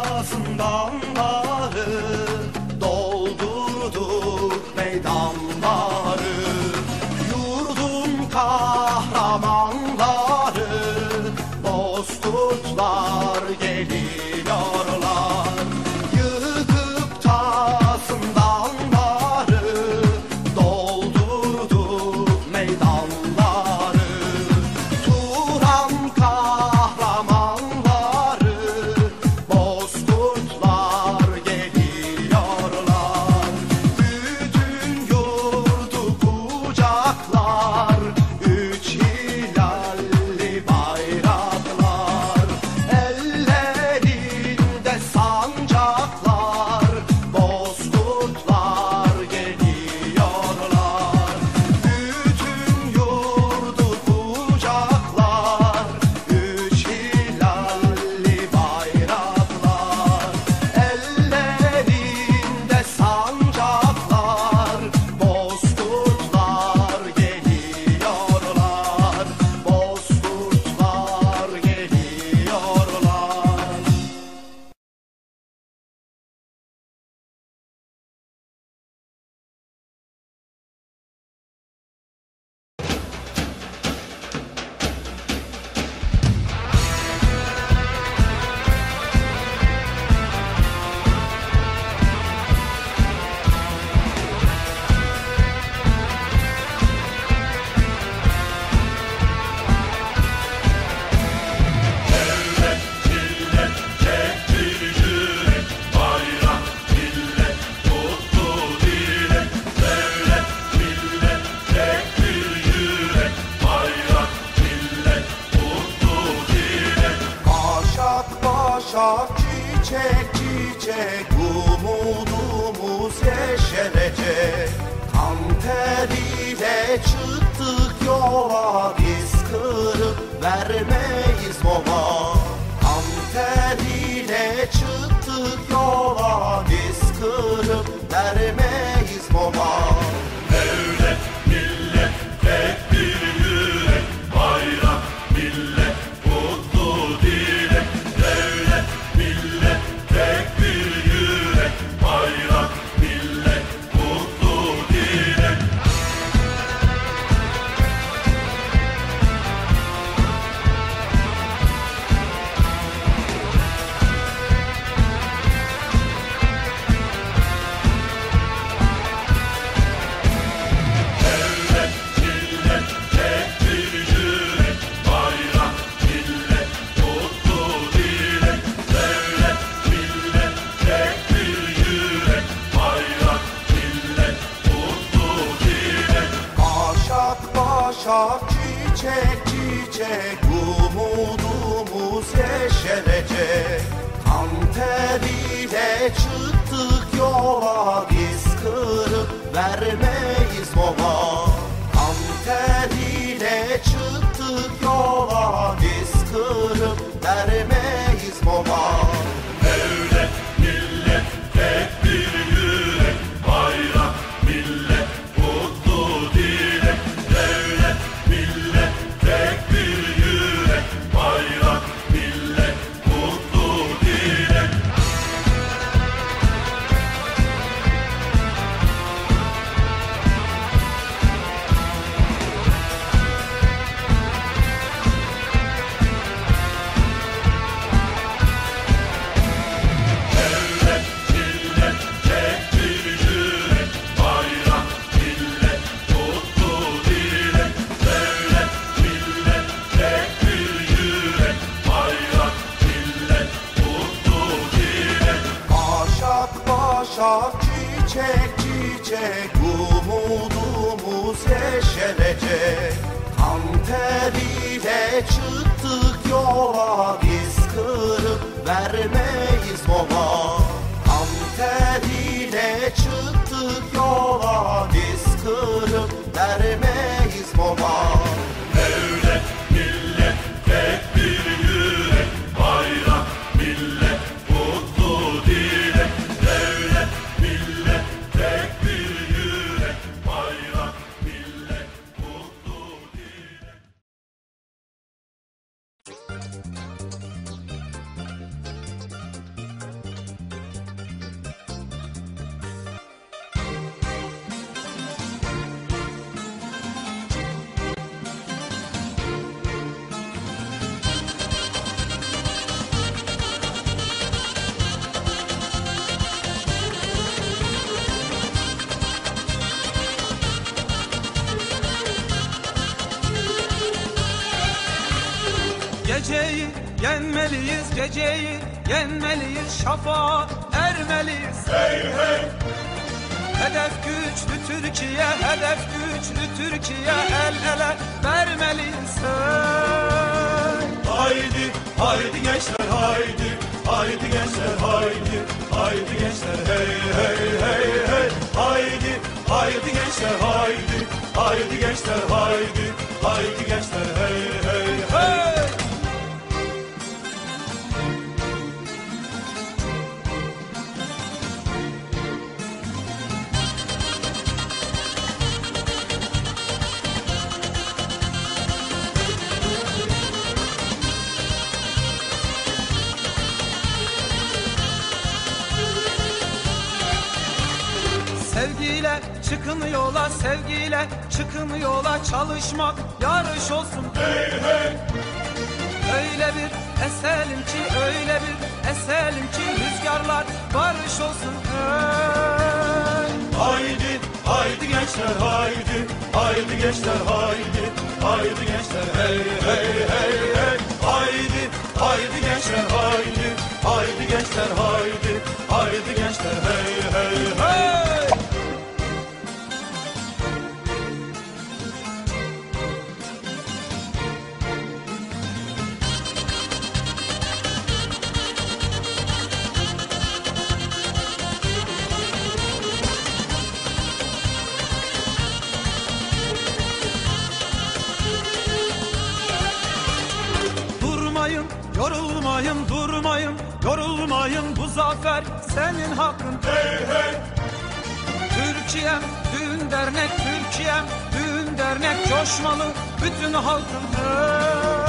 arkasından bağır çiçek çiçek umudumuz yeşerecek. Kan teriyle çıktık yola biz kırıp vermeyiz baba. Kan teriyle çıktık yola biz kırıp vermeyiz teriyle çıktık yola biz kırık verme çiçek çiçek Umudumuz yeşerecek Kan teriyle çıktık yola Biz kırıp vermeyiz geceyi yenmeliyiz, şafağa ermeliyiz. Hey hey, Hedef güçlü Türkiye, hedef güçlü Türkiye, el ele vermeliyiz. Hey! haydi, haydi gençler haydi Haydi gençler haydi, haydi gençler hey hey hey hey Haydi, haydi gençler haydi Haydi gençler haydi, haydi gençler hey çıkın yola, sevgiyle çıkın yola Çalışmak yarış olsun Öyle bir eselim ki, öyle bir eselim ki Rüzgarlar barış olsun hey. Haydi, haydi gençler haydi, haydi gençler haydi, haydi gençler hey hey hey hey. Haydi, haydi gençler haydi, haydi gençler haydi, haydi gençler hey hey hey. Zafer senin hakkın. Hey hey, Türkiye'm, düğün dernek, Türkiye'm, düğün dernek Coşmalı bütün halkın. Hey!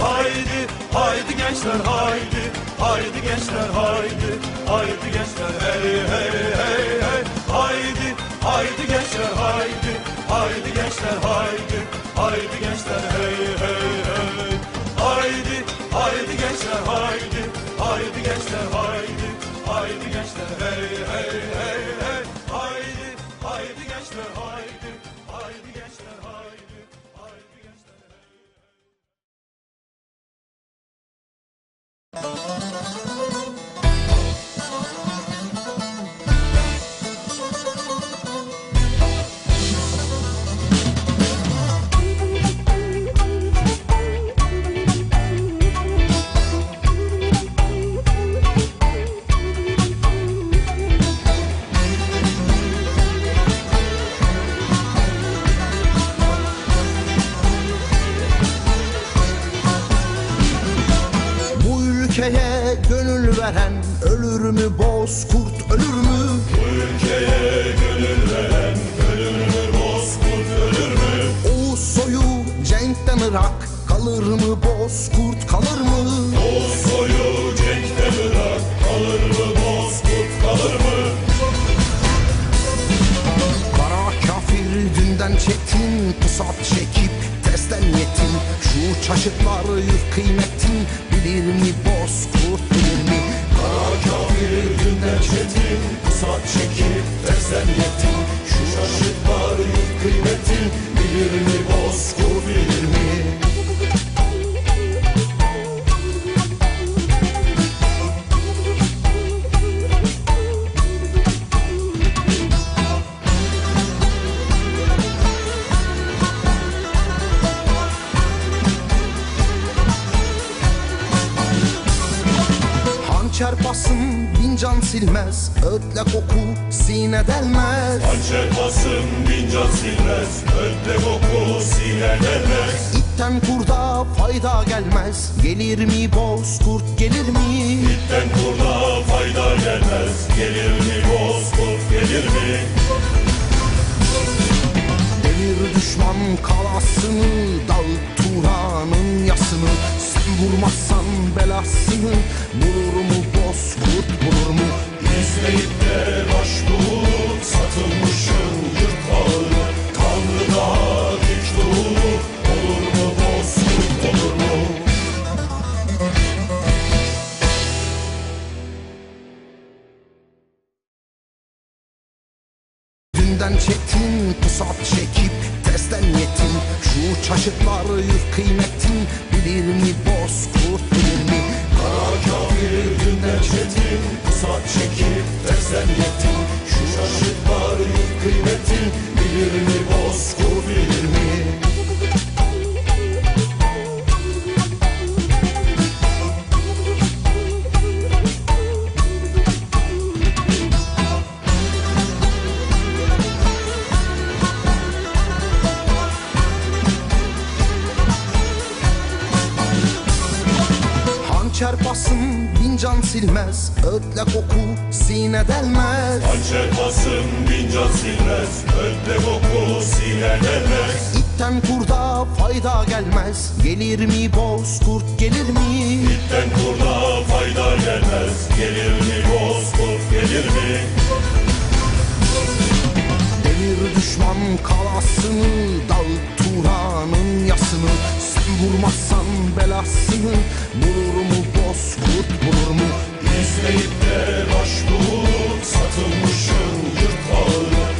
haydi, haydi gençler haydi, haydi gençler haydi, haydi gençler hey hey hey hey. Haydi, haydi gençler haydi, haydi gençler haydi, haydi gençler hey hey hey. Haydi, haydi gençler haydi, haydi gençler haydi, haydi gençler hey hey hey hey. Haydi, haydi gençler haydi, veren ölür mü bozkurt ölür mü? Ülkeye gönül veren ölür mü bozkurt ölür mü? Oğuz soyu cenkten Irak kalır mı bozkurt kalır mı? O soyu cenkten Irak kalır mı bozkurt kalır mı? Kara kafir dünden çetin pusat çekip testten yetin Şu çaşıtlar yüz kıymetin bilir mi silmez Ötle koku sine delmez Hançer basın bin can silmez Ötle koku sine delmez İtten kurda fayda gelmez Gelir mi bozkurt gelir mi? İtten kurda fayda gelmez Gelir mi bozkurt gelir mi? Devir düşman kalasını Dağıt Turan'ın yasını Sen vurmazsan belasını Bulur mu Dünden çetin pusat çekip testten yetin Şu çaşıtlar yüz kıymetin Bilir mi bozkurt bilir mi? Kara kafir dünden çetin Pusat çekip tersten yetin Şu şaşıtlar yurt kıymetin Bilir mi bozkurt bilir mi? Basın bin can silmez Ötle koku sine delmez Hançer basın bin can silmez Ötle koku sine delmez İtten kurda fayda gelmez Gelir mi bozkurt gelir mi? İtten kurda fayda gelmez Gelir mi bozkurt gelir mi? Devir düşman kalasını Dağıt Turan'ın yasını Sen vurmazsan belasını Bulur mu bozkurt bulur mu? İzleyip de başbuğ Satılmışın yurt ağını